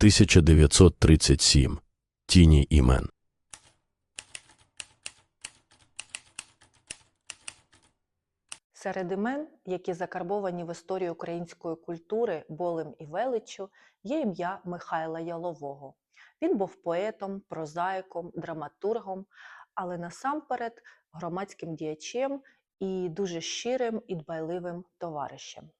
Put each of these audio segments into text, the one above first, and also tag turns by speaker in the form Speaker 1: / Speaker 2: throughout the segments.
Speaker 1: 1937. Тіні імен.
Speaker 2: Серед імен, які закарбовані в історію української культури болем і величчю, є ім'я Михайла Ялового. Він був поетом, прозаїком, драматургом, але насамперед громадським діячем і дуже щирим і дбайливим товаришем.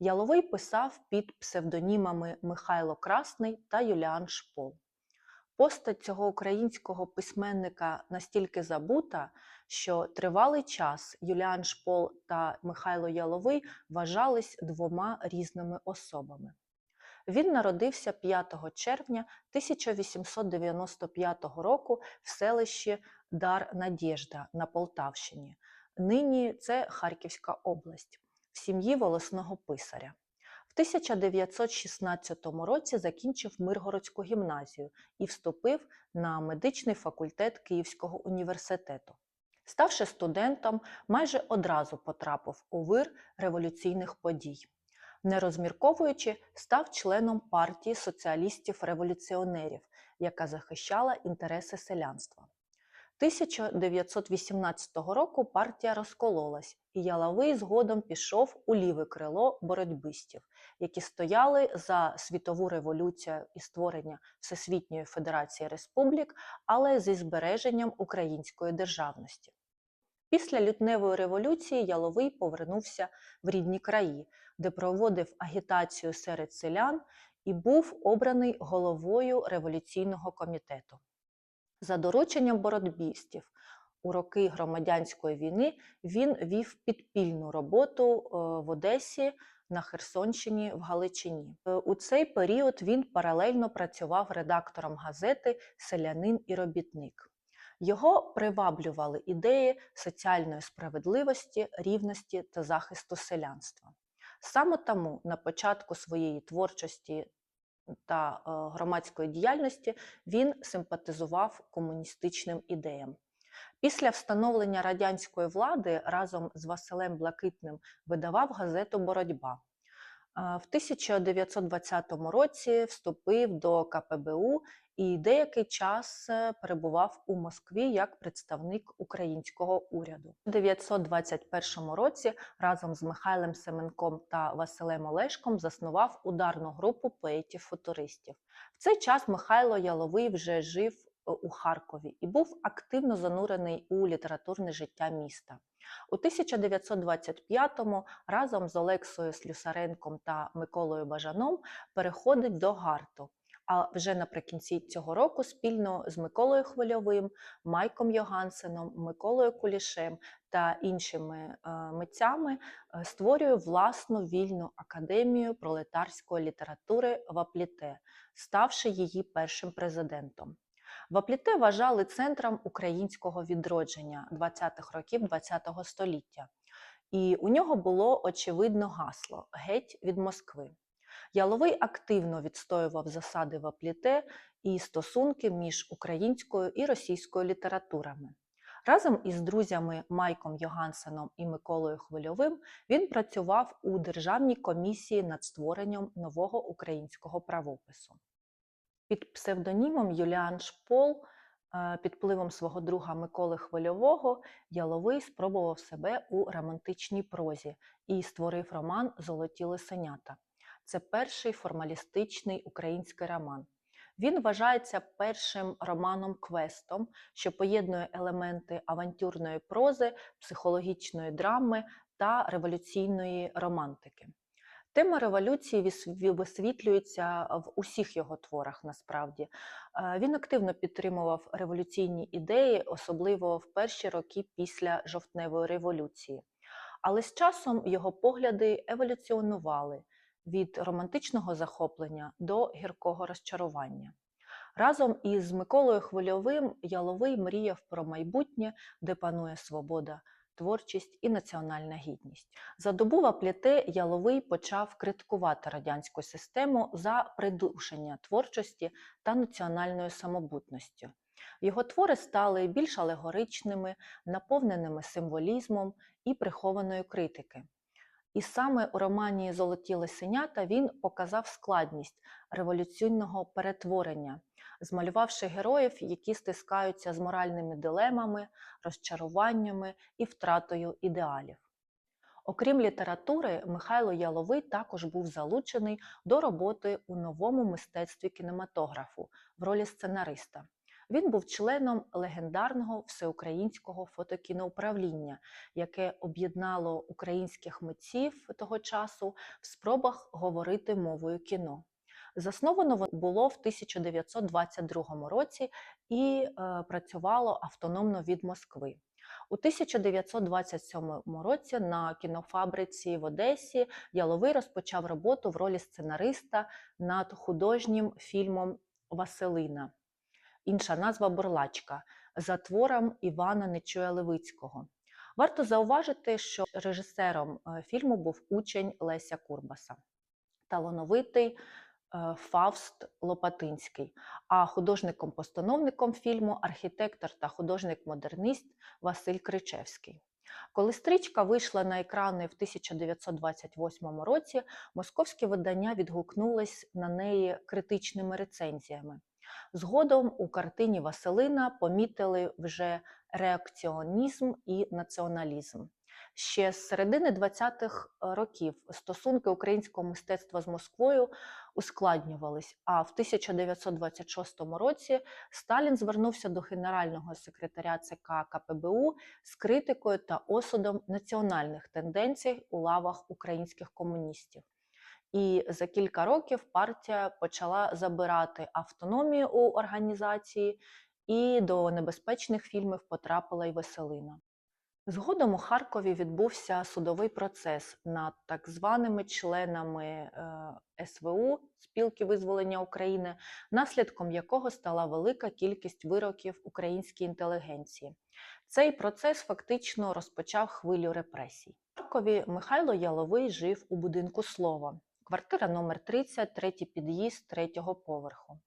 Speaker 2: Яловий писав під псевдонімами Михайло Красний та Юліан Шпол. Постать цього українського письменника настільки забута, що тривалий час Юліан Шпол та Михайло Яловий вважались двома різними особами. Він народився 5 червня 1895 року в селищі Дар Надєжда на Полтавщині. Нині це Харківська область, в сім'ї волосного писаря. В 1916 році закінчив Миргородську гімназію і вступив на медичний факультет Київського університету. Ставши студентом, майже одразу потрапив у вир революційних подій. Не розмірковуючи, став членом партії соціалістів-революціонерів, яка захищала інтереси селянства. 1918 року партія розкололась, і Яловий згодом пішов у ліве крило боротьбистів, які стояли за світову революцію і створення Всесвітньої Федерації Республік, але зі збереженням української державності. Після лютневої революції Яловий повернувся в рідні краї, де проводив агітацію серед селян і був обраний головою революційного комітету. За дорученням боротьбістів у роки громадянської війни він вів підпільну роботу е, в Одесі, на Херсонщині, в Галичині. Е, У цей період він паралельно працював редактором газети Селянин і робітник. Його приваблювали ідеї соціальної справедливості, рівності та захисту селянства. Саме тому на початку своєї творчості та е, громадської діяльності він симпатизував комуністичним ідеям. Після встановлення радянської влади разом з Василем Блакитним видавав газету Боротьба. В 1920 році вступив до КПБУ і деякий час е, перебував у Москві як представник українського уряду. У 1921 році разом з Михайлом Семенком та Василем Олешком заснував ударну групу поетів-футуристів. В цей час Михайло Яловий вже жив у Харкові і був активно занурений у літературне життя міста. У 1925-му разом з Олексою Слюсаренком та Миколою Бажаном переходить до Гарту. А вже наприкінці цього року спільно з Миколою Хвильовим, Майком Йогансеном, Миколою Кулішем та іншими е, митцями е, створює власну вільну академію пролетарської літератури в Апліте, ставши її першим президентом. Вапліте вважали центром українського відродження 20-х років ХХ століття, і у нього було очевидно гасло Геть від Москви. Яловий активно відстоював засади Вапліте і стосунки між українською і російською літературами. Разом із друзями Майком Йогансеном і Миколою Хвильовим він працював у Державній комісії над створенням нового українського правопису. Під псевдонімом Юліан Шпол, е, під впливом свого друга Миколи Хвильового, Яловий спробував себе у романтичній прозі і створив роман Золоті лисенята. Це перший формалістичний український роман. Він вважається першим романом-квестом, що поєднує елементи авантюрної прози, психологічної драми та революційної романтики. Тема революції висвітлюється в усіх його творах насправді. Е, Він активно підтримував революційні ідеї, особливо в перші роки після жовтневої революції. Але з часом його погляди еволюціонували від романтичного захоплення до гіркого розчарування. Разом із Миколою Хвильовим Яловий мріяв про майбутнє, де панує свобода, творчість і національна гідність. За добу в Яловий почав критикувати радянську систему за придушення творчості та національною самобутністю. Його твори стали більш алегоричними, наповненими символізмом і прихованою критики. І саме у романі Золоті лисенята він показав складність революційного перетворення, змалювавши героїв, які стискаються з моральними дилемами, розчаруваннями і втратою ідеалів. Окрім літератури, Михайло Яловий також був залучений до роботи у новому мистецтві кінематографу в ролі сценариста. Він був членом легендарного всеукраїнського фотокіноуправління, яке об'єднало українських митців того часу в спробах говорити мовою кіно. Засновано було в 1922 році і е, працювало автономно від Москви. У 1927 році на кінофабриці в Одесі Яловий розпочав роботу в ролі сценариста над художнім фільмом Василина. Інша назва Бурлачка за твором Івана Нечуя Левицького. Варто зауважити, що режисером е, фільму був учень Леся Курбаса, талановитий е, Фавст Лопатинський, а художником-постановником фільму архітектор та художник-модернист Василь Кричевський. Коли стрічка вийшла на екрани в 1928 році, московські видання відгукнулись на неї критичними рецензіями. Згодом у картині Василина помітили вже реакціонізм і націоналізм. Ще з середини 20-х років стосунки українського мистецтва з Москвою ускладнювались, а в 1926 році Сталін звернувся до генерального секретаря ЦК КПБУ з критикою та осудом національних тенденцій у лавах українських комуністів. І за кілька років партія почала забирати автономію у організації, і до небезпечних фільмів потрапила й Веселина. Згодом у Харкові відбувся судовий процес над так званими членами е, СВУ спілки визволення України, наслідком якого стала велика кількість вироків українській інтелігенції. Цей процес фактично розпочав хвилю репресій. В Харкові Михайло Яловий жив у будинку слова. Квартира номер 30, третій під'їзд третього поверху.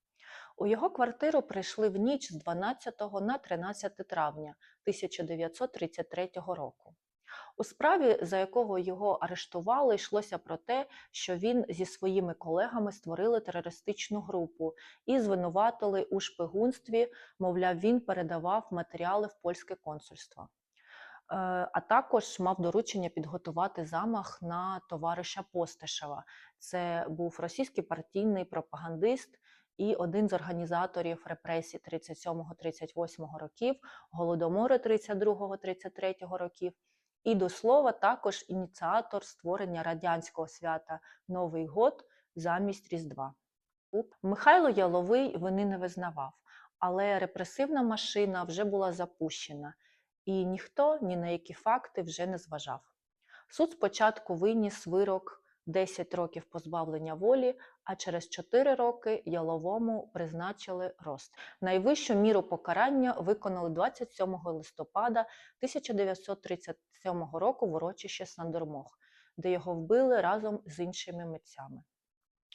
Speaker 2: У його квартиру прийшли в ніч з 12 на 13 травня 1933 року. У справі, за якого його арештували, йшлося про те, що він зі своїми колегами створили терористичну групу і звинуватили у шпигунстві, мовляв, він передавав матеріали в польське консульство. Е, А також мав доручення підготувати замах на товариша Постишева. Це був російський партійний пропагандист і один з організаторів репресій 37-38 років, голодомору 32-33 років. І до слова, також ініціатор створення радянського свята Новий год замість Різдва. Михайло Яловий вини не визнавав, але репресивна машина вже була запущена, і ніхто ні на які факти вже не зважав. Суд спочатку виніс вирок 10 років позбавлення волі, а через 4 роки Яловому призначили рост. Найвищу міру покарання виконали 27 листопада 1937 року в урочище Сандормох, де його вбили разом з іншими митцями.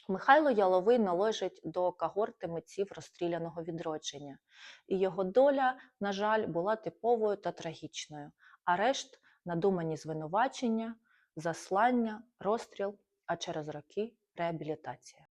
Speaker 2: Михайло Яловий належить до когорти митців розстріляного відродження, і його доля, на жаль, була типовою та трагічною. Арешт, надумані звинувачення, заслання, розстріл, а через роки реабілітація.